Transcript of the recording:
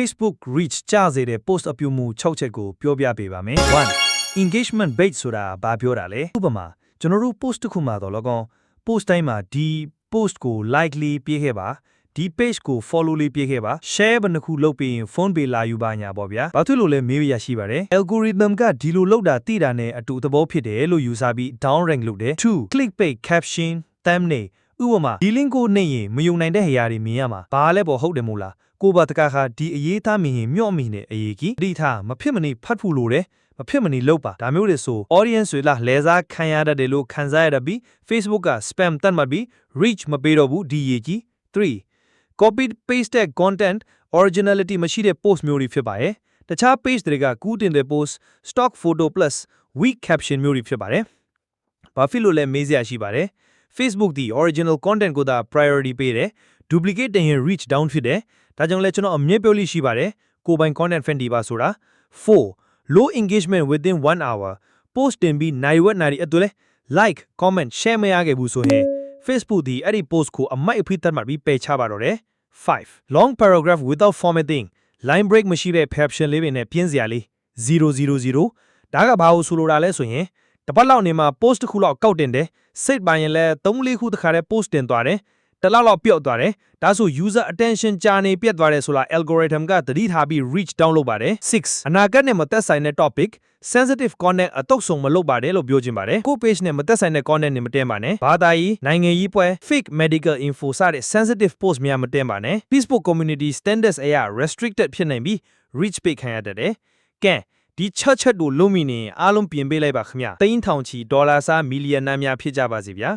Facebook reach ကျစေတဲ့ post အပြုမှု6ချက်ကိုပြောပြပေးပါမယ်1 engagement base ဆိုတာဘာပြောတာလဲဥပမာကျွန်တော်တို့ post တစ်ခုမှာတော့လကောင်း post တိုင်းမှာဒီ post ကို like လေးပြေးခဲ့ပါဒီ page ကို follow လေးပြေးခဲ့ပါ share ဘယ်နှခုလုပ်ပြီးရင် phone pay လာယူပါညာပေါ့ဗျာဘာဖြစ်လို့လဲမေးရရှိပါတယ် algorithm ကဒီလိုလုပ်တာသိတာနဲ့အတူသဘောဖြစ်တယ်လို့ယူဆပြီး down rank လုပ်တယ်2 clickbait caption thumbnail ဥပမာဒီ link ကိုနှိပ်ရင်မယုံနိုင်တဲ့ဟရာတွေမြင်ရမှာဘာလဲပေါ့ဟုတ်တယ်မို့လားကိုပါတကားခါဒီအရေးသားမြင်ရင်မျော့မိနေအရေးကြီးအတိထားမဖြစ်မနေဖတ်ဖို့လိုတယ်မဖြစ်မနေလုပ်ပါဒါမျိုးတွေဆို audience တွေလားလဲစားခံရတတ်တယ်လို့ခံစားရတတ်ပြီး Facebook က spam တတ်မှတ်ပြီး reach မပေးတော့ဘူးဒီရေးကြီး3 copy pasted content originality မရှိတဲ့ post မျိုးတွေဖြစ်ပါတယ်တခြား page တွေကကူးတင်တဲ့ post stock photo plus weak caption မျိုးတွေဖြစ်ပါတယ်ဘာဖြစ်လို့လဲမေးစရာရှိပါတယ် Facebook ဒီ original content ကိုသာ priority ပေးတယ် duplicate တင်ရင် reach down ဖြစ်တယ်ဒါကြောင့်လဲကျွန်တော်အမြဲပြောလို့ရှိပါတယ်ကိုယ်ပိုင် content friendly ပါဆိုတာ4 low engagement within 1 hour post တင်ပြီးနိုင်ဝက်နိုင်အတွဲလဲ like comment share မရခဲ့ဘူးဆိုရင် Facebook ဒီအဲ့ဒီ post ကိုအမိုက်အဖိသတ်မှတ်ပြီးပယ်ချပါတော့တယ်5 long paragraph without formatting line break မရှိတဲ့ caption လေးတွေနဲ့ပြင်းစရာလေး000ဒါကဘာလို့ဆိုလိုတာလဲဆိုရင် တပတ်လောက်နေမှာ post တစ်ခုလောက်ကောက်တင်တယ်စိတ်ပိုင်းရင်လဲ3-4ခုတခါတည်း post တင်သွားတယ်တစ်လောက်လောက်ပျော့သွားတယ်ဒါဆို user attention ကြာနေပြတ်သွားတယ်ဆိုတာ algorithm ကသတိထားပြီး reach down လုပ်ပါတယ်6အနာဂတ်နဲ့မသက်ဆိုင်တဲ့ topic sensitive content အတုပ်ဆုံးမလုပ်ပါတယ်လို့ပြောချင်ပါတယ်ကို page နဲ့မသက်ဆိုင်တဲ့ content တွေမတင်ပါနဲ့ဘာသာရေးနိုင်ငံရေးပွဲ fake medical info စတဲ့ sensitive post များမတင်ပါနဲ့ Facebook community standards အရ restricted ဖြစ်နိုင်ပြီး reach ပိတ်ခံရတတ်တယ်ကဲ ဒီချက်ချက်ကိုလုံးမိနေရင်အားလုံးပြင်ပေးလိုက်ပါခင်ဗျသိန်းထောင်ချီဒေါ်လာစားမီလီယံနာများဖြစ်ကြပါစေဗျာ